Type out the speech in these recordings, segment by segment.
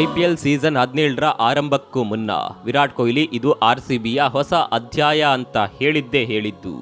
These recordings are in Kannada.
ಐಪಿಎಲ್ ಸೀಸನ್ ಹದಿನೇಳರ ಆರಂಭಕ್ಕೂ ಮುನ್ನ ವಿರಾಟ್ ಕೊಹ್ಲಿ ಇದು ಆರ್ ಸಿ ಬಿಯ ಹೊಸ ಅಧ್ಯಾಯ ಅಂತ ಹೇಳಿದ್ದೇ ಹೇಳಿದ್ದು.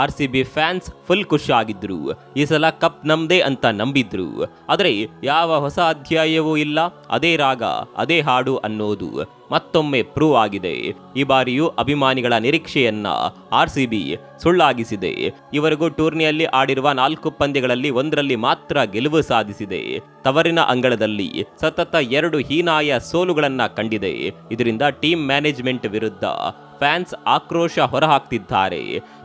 R C B fans full ಖುಷಿ ಆಗಿದ್ರು ಈ ಸಲ ಕಪ್ ನಮ್ದೇ ಅಂತ ನಂಬಿದ್ರು. ಆದರೆ ಯಾವ ಹೊಸ ಅಧ್ಯಾಯವೂ ಇಲ್ಲ. ಅದೇ ರಾಗ, ಅದೇ ಹಾಡು ಅನ್ನೋದು ಮತ್ತೊಮ್ಮೆ ಪ್ರೂವ್ ಆಗಿದೆ. ಈ ಬಾರಿಯೂ ಅಭಿಮಾನಿಗಳ ನಿರೀಕ್ಷೆಯನ್ನ ಆರ್ ಸಿ ಬಿ ಸುಳ್ಳಾಗಿಸಿದೆ. ಇವರೆಗೂ ಟೂರ್ನಿಯಲ್ಲಿ ಆಡಿರುವ ನಾಲ್ಕು ಪಂದ್ಯಗಳಲ್ಲಿ ಒಂದರಲ್ಲಿ ಮಾತ್ರ ಗೆಲುವು ಸಾಧಿಸಿದೆ. ತವರಿನ ಅಂಗಳದಲ್ಲಿ ಸತತ ಎರಡು ಹೀನಾಯ ಸೋಲುಗಳನ್ನ ಕಂಡಿದೆ. ಇದರಿಂದ ಟೀಮ್ ಮ್ಯಾನೇಜ್ಮೆಂಟ್ ವಿರುದ್ಧ ಫ್ಯಾನ್ಸ್ ಆಕ್ರೋಶ ಹೊರಹಾಕ್ತಿದ್ದಾರೆ.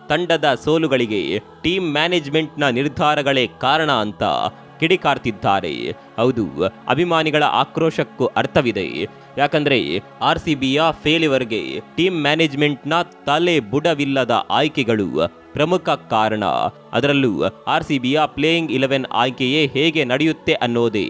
ತಂಡದ ಸೋಲುಗಳಿಗೆ ಟೀಮ್ ಮ್ಯಾನೇಜ್ಮೆಂಟ್ನ ನಿರ್ಧಾರಗಳೇ ಕಾರಣ ಅಂತ ಕಿಡಿಕಾರ್ತಿದ್ದಾರೆ. ಹೌದು, ಅಭಿಮಾನಿಗಳ ಆಕ್ರೋಶಕ್ಕೂ ಅರ್ಥವಿದೆ. ಯಾಕಂದರೆ ಆರ್ ಸಿ ಬಿಯ ಫೇಲಿವರ್ಗೆ ಟೀಮ್ ಮ್ಯಾನೇಜ್ಮೆಂಟ್ನ ತಲೆ ಬುಡವಿಲ್ಲದ ಆಯ್ಕೆಗಳು ಪ್ರಮುಖ ಕಾರಣ. ಅದರಲ್ಲೂ ಆರ್ ಸಿ ಬಿಯ ಪ್ಲೇಯಿಂಗ್ ಇಲೆವೆನ್ ಆಯ್ಕೆಯೇ ಹೇಗೆ ನಡೆಯುತ್ತೆ ಅನ್ನೋದೇ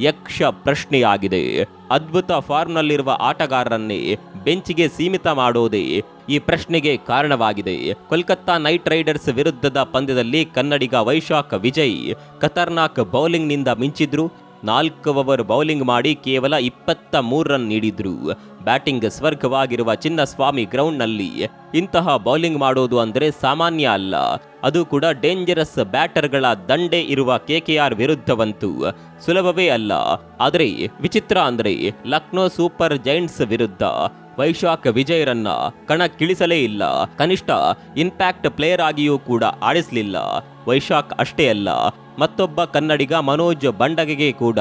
ಯಕ್ಷ ಪ್ರಶ್ನೆಯಾಗಿದೆ. ಅದ್ಭುತ ಫಾರ್ಮ್ನಲ್ಲಿರುವ ಆಟಗಾರರನ್ನೇ ಬೆಂಚಿಗೆ ಸೀಮಿತ ಮಾಡೋದೇ ಈ ಪ್ರಶ್ನೆಗೆ ಕಾರಣವಾಗಿದೆ. ಕೋಲ್ಕತ್ತಾ ನೈಟ್ ರೈಡರ್ಸ್ ವಿರುದ್ಧದ ಪಂದ್ಯದಲ್ಲಿ ಕನ್ನಡಿಗ ವೈಶಾಖ್ ವಿಜಯ್, ಖತರ್ನಾಕ್ ಬೌಲಿಂಗ್ನಿಂದ ಮಿಂಚಿದ್ರು. ನಾಲ್ಕು ಓವರ್ ಬೌಲಿಂಗ್ ಮಾಡಿ ಕೇವಲ ಇಪ್ಪತ್ತ ಮೂರು ರನ್ ನೀಡಿದ್ರು. ಬ್ಯಾಟಿಂಗ್ ಸ್ವರ್ಗವಾಗಿರುವ ಚಿನ್ನಸ್ವಾಮಿ ಗ್ರೌಂಡ್ನಲ್ಲಿ ಇಂತಹ ಬೌಲಿಂಗ್ ಮಾಡೋದು ಅಂದರೆ ಸಾಮಾನ್ಯ ಅಲ್ಲ. ಅದು ಕೂಡ ಡೇಂಜರಸ್ ಬ್ಯಾಟರ್ಗಳ ದಂಡೆ ಇರುವ ಕೆಕೆಆರ್ ವಿರುದ್ಧವಂತೂ. ಸುಲಭವೇ ಅಲ್ಲ. ಆದರೆ ವಿಚಿತ್ರ ಅಂದರೆ ಲಕ್ನೋ ಸೂಪರ್ ಜೈಂಟ್ಸ್ ವಿರುದ್ಧ ವೈಶಾಖ್ ವಿಜಯರನ್ನ ಕಣಕ್ಕಿಳಿಸಲೇ ಇಲ್ಲ. ಕನಿಷ್ಠ ಇಂಪ್ಯಾಕ್ಟ್ ಪ್ಲೇಯರ್ ಆಗಿಯೂ ಕೂಡ ಆಡಿಸಲಿಲ್ಲ. ವೈಶಾಖ್ ಅಷ್ಟೇ ಅಲ್ಲ. ಮತ್ತೊಬ್ಬ ಕನ್ನಡಿಗ ಮನೋಜ್ ಬಂಡಗೆಗೆ ಕೂಡ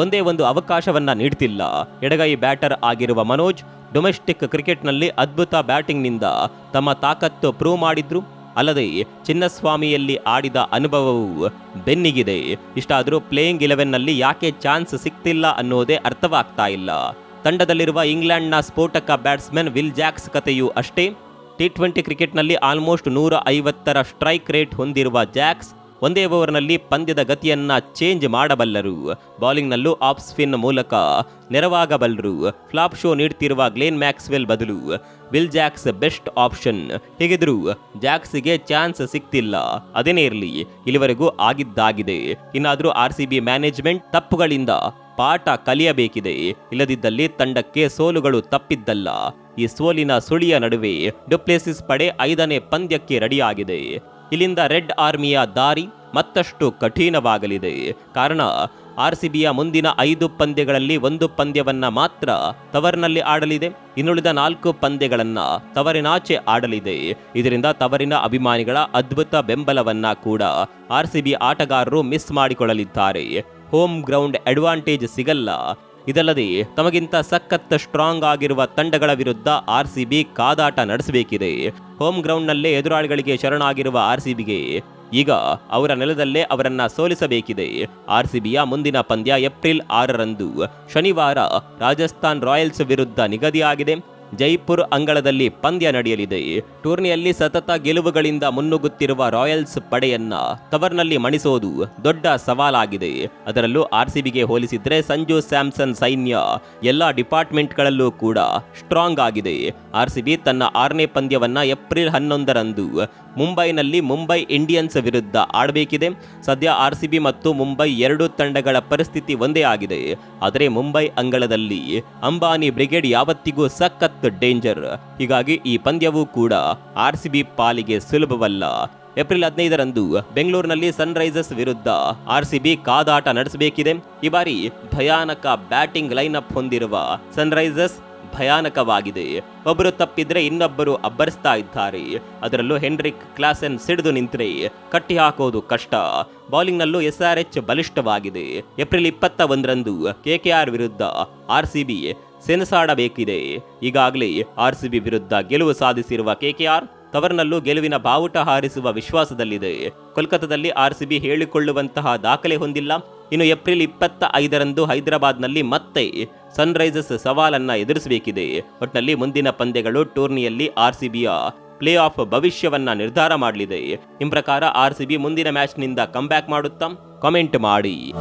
ಒಂದೇ ಒಂದು ಅವಕಾಶವನ್ನ ನೀಡ್ತಿಲ್ಲ. ಎಡಗೈ ಬ್ಯಾಟರ್ ಆಗಿರುವ ಮನೋಜ್ ಡೊಮೆಸ್ಟಿಕ್ ಕ್ರಿಕೆಟ್ನಲ್ಲಿ ಅದ್ಭುತ ಬ್ಯಾಟಿಂಗ್ನಿಂದ ತಮ್ಮ ತಾಕತ್ತು ಪ್ರೂವ್ ಮಾಡಿದ್ರು. ಅಲ್ಲದೆ ಚಿನ್ನಸ್ವಾಮಿಯಲ್ಲಿ ಆಡಿದ ಅನುಭವವು ಬೆನ್ನಿಗಿದೆ. ಇಷ್ಟಾದರೂ ಪ್ಲೇಯಿಂಗ್ ಇಲೆವೆನ್ನಲ್ಲಿ ಯಾಕೆ ಚಾನ್ಸ್ ಸಿಗ್ತಿಲ್ಲ ಅನ್ನೋದೇ ಅರ್ಥವಾಗ್ತಾ ಇಲ್ಲ. ತಂಡದಲ್ಲಿರುವ ಇಂಗ್ಲೆಂಡ್ನ ಸ್ಫೋಟಕ ಬ್ಯಾಟ್ಸ್ಮನ್ ವಿಲ್ ಜಾಕ್ಸ್ ಕಥೆಯೂ ಅಷ್ಟೇ. ಟಿ ಟ್ವೆಂಟಿ ಕ್ರಿಕೆಟ್ನಲ್ಲಿ ಆಲ್ಮೋಸ್ಟ್ ನೂರ ಐವತ್ತರ ಸ್ಟ್ರೈಕ್ ರೇಟ್ ಹೊಂದಿರುವ ಜಾಕ್ಸ್ ಒಂದೇ ಓವರ್ನಲ್ಲಿ ಪಂದ್ಯದ ಗತಿಯನ್ನು ಚೇಂಜ್ ಮಾಡಬಲ್ಲರು. ಬೌಲಿಂಗ್ನಲ್ಲೂ ಆಫ್ ಸ್ಪಿನ್ ಮೂಲಕ ನೆರವಾಗಬಲ್ಲರು. ಫ್ಲಾಪ್ ಶೋ ನೀಡುತ್ತಿರುವ ಗ್ಲೇನ್ ಮ್ಯಾಕ್ಸ್ವೆಲ್ ಬದಲು. Will Jacks best option. ಹೇಗಿದ್ರು? ಜಾಕ್ಸ್ಗೆ ಚಾನ್ಸ್ ಸಿಕ್ತಿಲ್ಲ. ಅದೇನೇ ಇರಲಿ, ಇಲ್ಲಿವರೆಗೂ ಆಗಿದ್ದಾಗಿದೆ. ಇನ್ನಾದರೂ ಆರ್ ಸಿ ಬಿ ಮ್ಯಾನೇಜ್ಮೆಂಟ್ ತಪ್ಪುಗಳಿಂದ ಪಾಠ ಕಲಿಯಬೇಕಿದೆ. ಇಲ್ಲದಿದ್ದಲ್ಲಿ ತಂಡಕ್ಕೆ ಸೋಲುಗಳು ತಪ್ಪಿದ್ದಲ್ಲ. ಈ ಸೋಲಿನ ಸುಳಿಯ ನಡುವೆ ಡುಪ್ಲೇಸಿಸ್ ಪಡೆ ಐದನೇ ಪಂದ್ಯಕ್ಕೆ ರೆಡಿಯಾಗಿದೆ. ಇಲ್ಲಿಂದ ರೆಡ್ ಆರ್ಮಿಯ ದಾರಿ ಮತ್ತಷ್ಟು ಕಠಿಣವಾಗಲಿದೆ. ಕಾರಣ ಆರ್ ಸಿ ಬಿಯ ಮುಂದಿನ ಐದು ಪಂದ್ಯಗಳಲ್ಲಿ ಒಂದು ಪಂದ್ಯವನ್ನ ಮಾತ್ರ ತವರಿನಲ್ಲಿ ಆಡಲಿದೆ. ಇನ್ನುಳಿದ ನಾಲ್ಕು ಪಂದ್ಯಗಳನ್ನು ತವರಿನಾಚೆ ಆಡಲಿದೆ. ಇದರಿಂದ ತವರಿನ ಅಭಿಮಾನಿಗಳ ಅದ್ಭುತ ಬೆಂಬಲವನ್ನ ಕೂಡ ಆರ್ ಸಿ ಬಿ ಆಟಗಾರರು ಮಿಸ್ ಮಾಡಿಕೊಳ್ಳಲಿದ್ದಾರೆ. ಹೋಮ್ ಗ್ರೌಂಡ್ ಅಡ್ವಾಂಟೇಜ್ ಸಿಗಲ್ಲ. ಇದಲ್ಲದೆ ತಮಗಿಂತ ಸಖತ್ ಸ್ಟ್ರಾಂಗ್ ಆಗಿರುವ ತಂಡಗಳ ವಿರುದ್ಧ ಆರ್ ಸಿ ಬಿ ಕಾದಾಟ ನಡೆಸಬೇಕಿದೆ. ಹೋಮ್ ಗ್ರೌಂಡ್ನಲ್ಲೇ ಎದುರಾಳಿಗಳಿಗೆ ಶರಣಾಗಿರುವ ಆರ್ ಸಿ ಬಿಗೆ ಈಗ ಅವರ ನೆಲದಲ್ಲೇ ಅವರನ್ನ ಸೋಲಿಸಬೇಕಿದೆ. ಆರ್ ಸಿ ಬಿಯ ಮುಂದಿನ ಪಂದ್ಯ ಏಪ್ರಿಲ್ ಆರರಂದು ಶನಿವಾರ ರಾಜಸ್ಥಾನ್ ರಾಯಲ್ಸ್ ವಿರುದ್ಧ ನಿಗದಿಯಾಗಿದೆ. ಜೈಪುರ್ ಅಂಗಳದಲ್ಲಿ ಪಂದ್ಯ ನಡೆಯಲಿದೆ. ಟೂರ್ನಿಯಲ್ಲಿ ಸತತ ಗೆಲುವುಗಳಿಂದ ಮುನ್ನುಗ್ಗುತ್ತಿರುವ ರಾಯಲ್ಸ್ ಪಡೆಯನ್ನ ಕವರ್ನಲ್ಲಿ ಮಣಿಸೋದು ದೊಡ್ಡ ಸವಾಲಾಗಿದೆ. ಅದರಲ್ಲೂ ಆರ್ಸಿಬಿಗೆ ಹೋಲಿಸಿದ್ರೆ ಸಂಜು ಸ್ಯಾಮ್ಸನ್ ಸೈನ್ಯ ಎಲ್ಲ ಡಿಪಾರ್ಟ್ಮೆಂಟ್ಗಳಲ್ಲೂ ಕೂಡ ಸ್ಟ್ರಾಂಗ್ ಆಗಿದೆ. ಆರ್ಸಿಬಿ ತನ್ನ ಆರನೇ ಪಂದ್ಯವನ್ನ ಏಪ್ರಿಲ್ ಹನ್ನೊಂದರಂದು ಮುಂಬೈನಲ್ಲಿ ಮುಂಬೈ ಇಂಡಿಯನ್ಸ್ ವಿರುದ್ಧ ಆಡಬೇಕಿದೆ. ಸದ್ಯ ಆರ್ಸಿಬಿ ಮತ್ತು ಮುಂಬೈ ಎರಡು ತಂಡಗಳ ಪರಿಸ್ಥಿತಿ ಒಂದೇ ಆಗಿದೆ. ಆದರೆ ಮುಂಬೈ ಅಂಗಳದಲ್ಲಿ ಅಂಬಾನಿ ಬ್ರಿಗೇಡ್ ಯಾವತ್ತಿಗೂ ಸಖತ್ ಡೇಂಜರ್. ಹೀಗಾಗಿ ಈ ಪಂದ್ಯವೂ ಕೂಡ ಆರ್ ಸಿ ಬಿ ಪಾಲಿಗೆ ಸುಲಭವಲ್ಲ. ಏಪ್ರಿಲ್ ಹದಿನೈದರಂದು ಬೆಂಗಳೂರಿನಲ್ಲಿ ಸನ್ರೈಸರ್ಸ್ ವಿರುದ್ಧ ಆರ್ ಸಿ ಬಿ ಕಾದಾಟ ನಡೆಸಬೇಕಿದೆ. ಈ ಬಾರಿ ಭಯಾನಕ ಬ್ಯಾಟಿಂಗ್ ಲೈನ್ ಅಪ್ ಹೊಂದಿರುವ ಸನ್ರೈಸರ್ಸ್ ಭಯಾನಕವಾಗಿದೆ. ಒಬ್ಬರು ತಪ್ಪಿದ್ರೆ ಇನ್ನೊಬ್ಬರು ಅಬ್ಬರಿಸ್ತಾ ಇದ್ದಾರೆ. ಅದರಲ್ಲೂ ಹೆನ್ರಿಕ್ ಕ್ಲಾಸೆನ್ ಸಿಡಿದು ನಿಂತರೆ ಕಟ್ಟಿ ಹಾಕೋದು ಕಷ್ಟ. ಬೌಲಿಂಗ್ನಲ್ಲೂ ಎಸ್ ಆರ್ ಎಚ್ ಬಲಿಷ್ಠವಾಗಿದೆ. ಏಪ್ರಿಲ್ ಇಪ್ಪತ್ತ ಒಂದರಂದು ಕೆಕೆಆರ್ ವಿರುದ್ಧ ಆರ್ ಸಿ ಬಿ ಸೆಣಸಾಡಬೇಕಿದೆ. ಈಗಾಗಲೇ ಆರ್ ಸಿ ಬಿ ವಿರುದ್ಧ ಗೆಲುವು ಸಾಧಿಸಿರುವ ಕೆಕೆಆರ್ ತವರಿನಲ್ಲೂ ಗೆಲುವಿನ ಬಾವುಟ ಹಾರಿಸುವ ವಿಶ್ವಾಸದಲ್ಲಿದೆ. ಕೋಲ್ಕತ್ತಾದಲ್ಲಿ ಆರ್ಸಿಬಿ ಹೇಳಿಕೊಳ್ಳುವಂತಹ ದಾಖಲೆ ಹೊಂದಿಲ್ಲ. ಇನ್ನು ಏಪ್ರಿಲ್ ಇಪ್ಪತ್ತ ಐದರಂದು ಹೈದರಾಬಾದ್ನಲ್ಲಿ ಮತ್ತೆ ಸನ್ರೈಸರ್ಸ್ ಸವಾಲನ್ನ ಎದುರಿಸಬೇಕಿದೆ. ಒಟ್ನಲ್ಲಿ ಮುಂದಿನ ಪಂದ್ಯಗಳು ಟೂರ್ನಿಯಲ್ಲಿ ಆರ್ಸಿಬಿಯ ಪ್ಲೇ ಆಫ್ ಭವಿಷ್ಯವನ್ನ ನಿರ್ಧಾರ ಮಾಡಲಿದೆ. ನಿಮ್ಮ ಪ್ರಕಾರ ಆರ್ಸಿಬಿ ಮುಂದಿನ ಮ್ಯಾಚ್ನಿಂದ ಕಮ್ಬ್ಯಾಕ್ ಮಾಡುತ್ತಾ? ಕಾಮೆಂಟ್ ಮಾಡಿ.